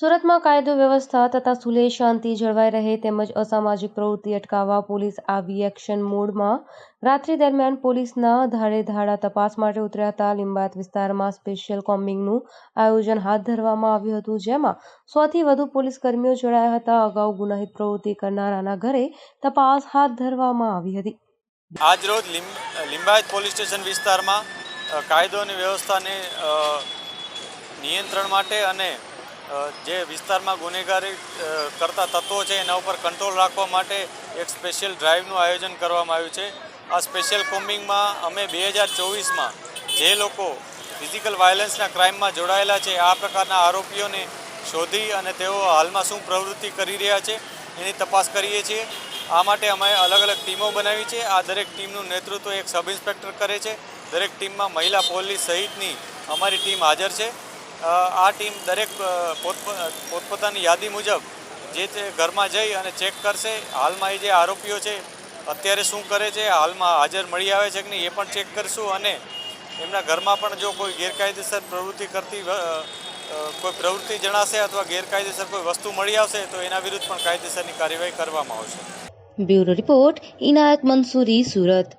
સુરતમાં કાયદો વ્યવસ્થા તથા સુલેહ શાંતિ જળવાઈ રહે તેમજ અસામાજિક પ્રવૃત્તિ અટકાવવા પોલીસ આવી એક્શન મોડમાં રાત્રિ દરમિયાન પોલીસના ધાડે ધાડા તપાસ માટે ઉતર્યા હતા. લિંબાયત વિસ્તારમાં સ્પેશિયલ કોમ્બિંગનું આયોજન હાથ ધરવામાં આવ્યું હતું, જેમાં સોથી વધુ પોલીસ કર્મીઓ જોડાયા હતા. અગાઉ ગુનાહિત પ્રવૃત્તિ કરનારાના ઘરે તપાસ હાથ ધરવામાં આવી હતી. આજરોજ લિંબાયત પોલીસ સ્ટેશન વિસ્તારમાં કાયદો અને વ્યવસ્થાને નિયંત્રણ માટે અને જે વિસ્તારમાં ગુનેગારી કરતા તત્વો છે એના ઉપર કંટ્રોલ રાખવા માટે એક સ્પેશિયલ ડ્રાઈવનું આયોજન કરવામાં આવ્યું છે. આ સ્પેશિયલ કોમ્બિંગમાં અમે બે હજાર ચોવીસમાં જે લોકો ફિઝિકલ વાયલન્સના ક્રાઇમમાં જોડાયેલા છે, આ પ્રકારના આરોપીઓને શોધી અને તેઓ હાલમાં શું પ્રવૃત્તિ કરી રહ્યા છે એની તપાસ કરીએ છીએ. આ માટે અમે અલગ અલગ ટીમો બનાવી છે. આ દરેક ટીમનું નેતૃત્વ એક સબ ઇન્સ્પેક્ટર કરે છે. દરેક ટીમમાં મહિલા પોલીસ સહિતની અમારી ટીમ હાજર છે. આ ટીમ દરેક પોતપોતાની યાદી મુજબ જે તે ઘરમાં જઈ અને ચેક કરશે, હાલમાં એ જે આરોપીઓ છે, અત્યારે શું કરે છે, હાલમાં હાજર મળી આવે છે કે નહીં, એ પણ ચેક કરીશું અને એમના ઘરમાં પણ જો કોઈ ગેરકાયદેસર પ્રવૃત્તિ કરતી કોઈ પ્રવૃત્તિ જણાશે અથવા ગેરકાયદેસર કોઈ વસ્તુ મળી આવશે, તો એના વિરુદ્ધ પણ કાયદેસરની કાર્યવાહી કરવામાં આવશે. Bureau report Inayat Mansuri, Surat.